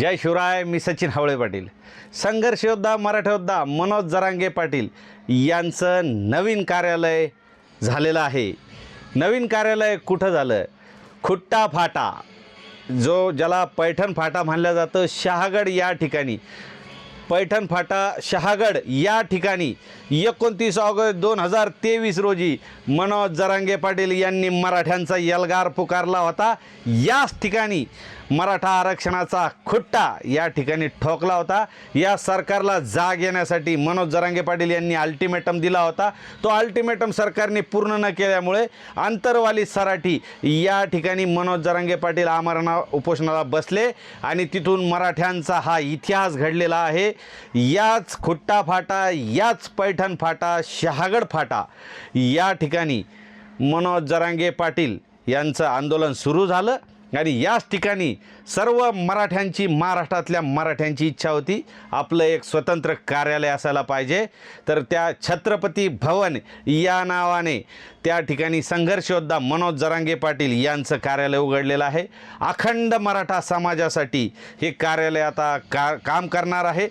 जय शिवराय मी सचिन हावळे पाटील. संघर्ष योद्धा मराठा योद्धा मनोज जरांगे पाटील यांचं नवीन कार्यालय झालेलं आहे. नवीन कार्यालय कुठं झालं? खुट्टा फाटा जो ज्याला पैठण फाटा म्हणलं जातं शहागड या ठिकाणी. पैठण फाटा शहागड या ठिकाणी. एकोणतीस ऑगस्ट दोन हजार तेवीस रोजी मनोज जरांगे पाटील यांनी मराठ्यांचा यलगार पुकारला होता. याच ठिकाणी मराठा आरक्षणाचा खुट्टा या ठिकाणी ठोकला होता. या सरकारला जाग येण्यासाठी मनोज जरांगे पाटील यांनी अल्टिमेटम दिला होता. तो अल्टिमेटम सरकारने पूर्ण न केल्यामुळे आंतरवाली सराठी या ठिकाणी मनोज जरांगे पाटील आमरणा उपोषणाला बसले आणि तिथून मराठ्यांचा हा इतिहास घडलेला आहे. याच खुट्टा फाटा याच पैठण फाटा शहागड फाटा या ठिकाणी मनोज जरांगे पाटील यांचं आंदोलन सुरू झालं. आणि याच ठिकाणी सर्व मराठ्यांची महाराष्ट्रातल्या मराठ्यांची इच्छा होती आपलं एक स्वतंत्र कार्यालय असायला पाहिजे. तर त्या छत्रपती भवन या नावाने त्या ठिकाणी संघर्षयोद्धा मनोज जरांगे पाटील यांचं कार्यालय उघडलेलं आहे. अखंड मराठा समाजासाठी हे कार्यालय आता का काम करणार आहे.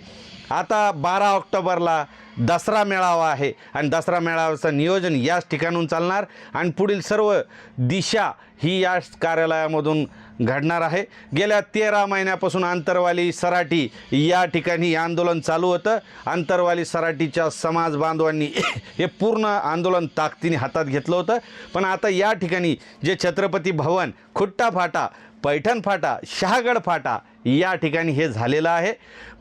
आता बारा ऑक्टोबरला दसरा मेळावा आहे आणि दसरा मेळाव्याचं नियोजन याच ठिकाणून चालणार आणि पुढील सर्व दिशा ही या कार्यालयामधून घडणार आहे. गेल्या तेरा महिन्यापासून आंतरवाली सराटी या ठिकाणी हे आंदोलन चालू होतं. आंतरवाली सराटीच्या समाज बांधवांनी हे पूर्ण आंदोलन ताकदीने हातात घेतलं होतं. पण आता या ठिकाणी जे छत्रपती भवन खुट्टा फाटा पैठण फाटा शहागड फाटा या ठिकाणी हे झालेलं आहे.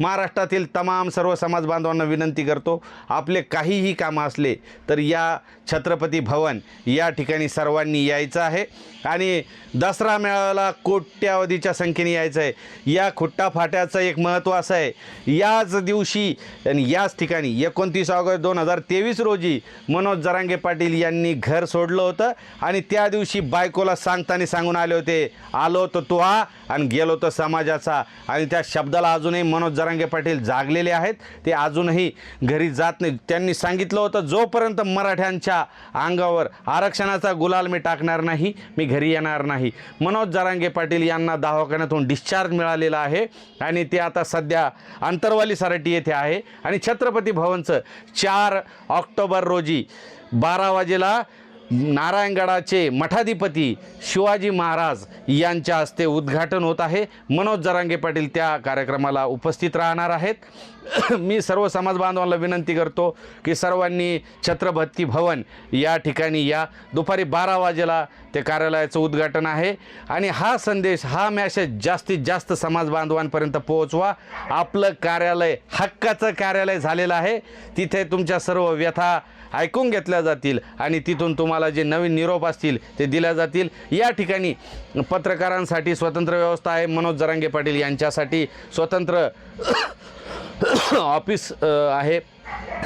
महाराष्ट्रातील तमाम सर्व समाज बांधवांना विनंती करतो आपले काहीही कामं असले तर या छत्रपती भवन या ठिकाणी सर्वांनी यायचं आहे. आणि दसरा मेळाव्याला कोट्यावधीच्या संख्येने यायचं आहे या खुट्टा फाट्याचं एक महत्त्व असं आहे याच दिवशी आणि याच ठिकाणी एकोणतीस ऑगस्ट दोन हजार तेवीस रोजी मनोज जरांगे पाटील यांनी घर सोडलं होतं आणि त्या दिवशी बायकोला सांगताना सांगून आले होते आलो तर तो हा आणि गेलो तर समाजाचा. आणि त्या शब्दाला अजूनही मनोज जरांगे पाटील जागलेले आहेत. ते अजूनही घरी जात नाही. त्यांनी सांगितलं होतं जोपर्यंत मराठ्यांच्या अंगावर आरक्षणाचा गुलाल मी टाकणार नाही मी घरी येणार नाही. मनोज जरांगे पाटील यांना दवाखान्यातून डिस्चार्ज मिळालेला आहे. आणि ते आता सध्या अंतरवाली सराटी येथे आहे. आणि छत्रपती भवनचं चार ऑक्टोबर रोजी बारा वाजेला नारायणगडाचे मठाधिपती शिवाजी महाराज यांच्या हस्ते उद्घाटन होत आहे. मनोज जरांगे पाटील त्या कार्यक्रमाला उपस्थित राहणार आहेत. मी सर्व समाज बांधवांना विनंती करतो की सर्वांनी छत्रपती भवन या ठिकाणी या. दुपारी बारा वाजेला ते कार्यालयाचं उद्घाटन आहे. आणि हा संदेश हा मॅसेज जास्तीत जास्त समाज बांधवांपर्यंत पोहोचवा. आपलं कार्यालय हक्काचं कार्यालय झालेलं आहे. तिथे तुमच्या सर्व व्यथा ऐकून घेतल्या जातील आणि तिथून तुम्हाला जे नवीन निरोप असतील ते दिल्या जातील. या ठिकाणी पत्रकारांसाठी स्वतंत्र व्यवस्था आहे. मनोज जरांगे पाटील यांच्यासाठी स्वतंत्र ऑफिस आहे.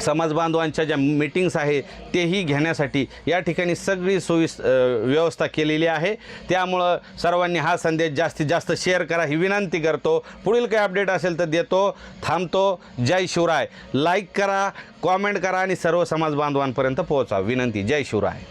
समाज बांधवांच्या ज्या मीटिंग्स आहे तेही घेण्यासाठी या ठिकाणी सगळी सोयी व्यवस्था केलेली आहे. त्यामुळं सर्वांनी हा संदेश जास्तीत जास्त शेअर करा. ही विनंती करतो. पुढील काही अपडेट असेल तर देतो थांबतो. जय शिवराय. लाईक करा कॉमेंट करा आणि सर्व समाजबांधवांपर्यंत पोहोचा. विनंती. जय शिवराय.